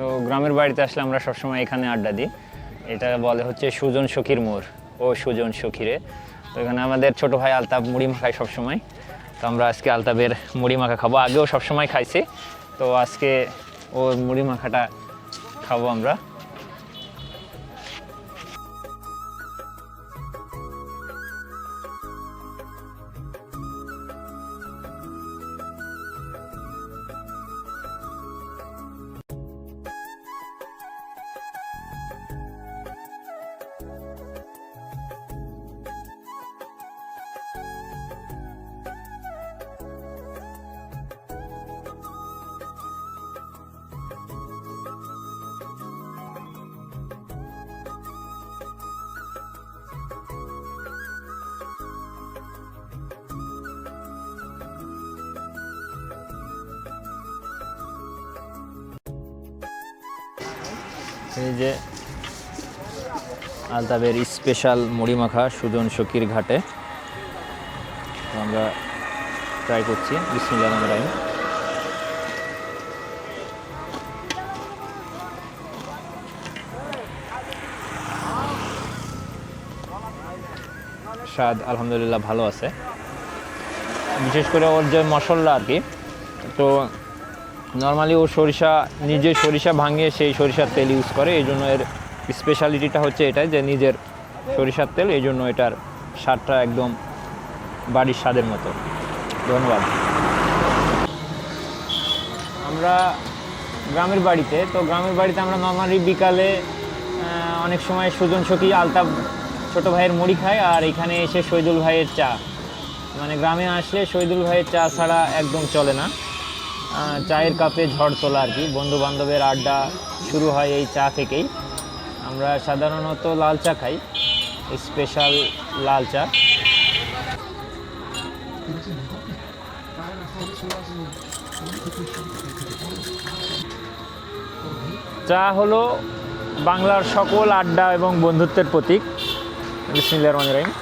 তো গ্রামের বাড়িতে আসলে আমরা সবসময় এখানে আড্ডা দিই। এটা বলে হচ্ছে সুজন সখীর মোড় ও সুজন সখীরে। তো এখানে আমাদের ছোট ভাই আলতাপ মুড়ি মাখায় সবসময়। তো আমরা আজকে আলতাপের মুড়ি মাখা খাব। আগেও সবসময় খাইছি। তো আজকে ওর মুড়ি মাখাটা খাব আমরা। এই যে আলতাবের স্পেশাল মুড়ি মাখা সুজন সখীর ঘাটে। আমরা ট্রাই করছি। বিসমিল্লাহ রহমান রহিম। স্বাদ আলহামদুলিল্লাহ ভালো আছে। বিশেষ করে ওর যে মশলা আর কি, তো নর্মালি ও সরিষা, নিজে সরিষা ভাঙিয়ে সেই সরিষার তেল ইউজ করে। এই জন্য এর স্পেশালিটিটা হচ্ছে এটাই যে নিজের সরিষার তেল, এই জন্য এটার স্বাদটা একদম বাড়ির স্বাদের মতো। ধন্যবাদ। আমরা গ্রামের বাড়িতে, তো গ্রামের বাড়িতে আমরা নর্মালি বিকালে অনেক সময় সুজন সখী আলতাপ ছোট ভাইয়ের মুড়ি খাই আর এখানে এসে শহীদুল ভাইয়ের চা। মানে গ্রামে আসলে শহীদুল ভাইয়ের চা ছাড়া একদম চলে না। চায়ের কাপে ঝড় তোলা আর কি। বন্ধু বান্ধবের আড্ডা শুরু হয় এই চা থেকেই। আমরা সাধারণত লাল চা খাই, স্পেশাল লাল চা। চা হলো বাংলার সকল আড্ডা এবং বন্ধুত্বের প্রতীক বিসমিল্লাহির রহমানির রহিম